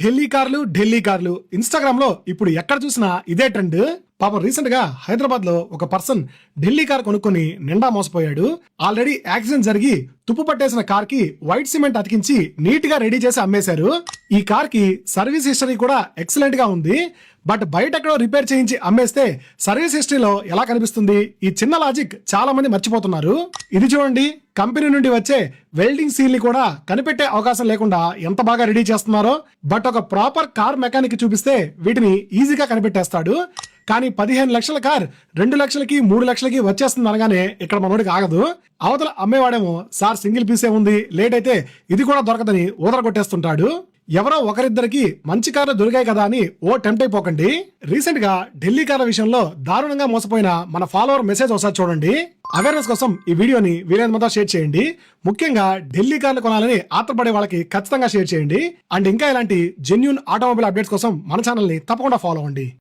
ఢిల్లీ కార్లు ఢిల్లీ కార్లు. ఇన్స్టాగ్రామ్లో ఇప్పుడు ఎక్కడ చూసినా ఇదే ట్రెండ్. పాపం రీసెంట్గా హైదరాబాద్లో ఒక పర్సన్ ఢిల్లీ కార్ కొనుక్కొని నిండా మోసపోయాడు. ఆల్రెడీ యాక్సిడెంట్ జరిగి తుప్పు పట్టేసిన కార్కి వైట్ సిమెంట్ అతికించి నీట్గా రెడీ చేసి అమ్మేశారు. ఈ కార్కి సర్వీస్ హిస్టరీ కూడా ఎక్సలెంట్గా ఉంది. బట్ బయట ఎక్కడో రిపేర్ చేయించి అమ్మేస్తే సర్వీస్ హిస్టరీలో ఎలా కనిపిస్తుంది? ఈ చిన్న లాజిక్ చాలా మంది మర్చిపోతున్నారు. ఇది చూడండి. కంపెనీ నుండి వచ్చే వెల్డింగ్ సీల్ని కూడా కనిపెట్టే అవకాశం లేకుండా ఎంత బాగా రెడీ చేస్తున్నారో. బట్ ఒక ప్రాపర్ కార్ మెకానిక్ చూపిస్తే వీటిని ఈజీగా కనిపెట్టేస్తాడు. కానీ పదిహేను లక్షల కార్ రెండు లక్షలకి మూడు లక్షలకి వచ్చేస్తుంది అనగానే ఇక్కడ మనోడికి ఆగదు. అవతల అమ్మేవాడేమో సార్ సింగిల్ పీసే ఉంది. లేట్ అయితే ఇది కూడా దొరకదని ఊదర కొట్టేస్తుంటాడు ఎవరో ఒకరిద్దరికి మంచి కార్లు దొరికాయి కదా అని ఓ టెంప్ట్ అయిపోకండి. రీసెంట్గా ఢిల్లీ కార్ల విషయంలో దారుణంగా మోసపోయిన మన ఫాలోవర్ మెసేజ్ ఒకసారి చూడండి. అవేర్నెస్ కోసం ఈ వీడియోని వీలైనంత షేర్ చేయండి. ముఖ్యంగా ఢిల్లీ కార్లు కొనాలని ఆత్రపడే వాళ్ళకి ఖచ్చితంగా షేర్ చేయండి. అండ్ ఇంకా ఇలాంటి జెన్యున్ ఆటోమొబైల్ అప్డేట్స్ కోసం మన ఛానల్ని తప్పకుండా ఫాలో అవ్వండి.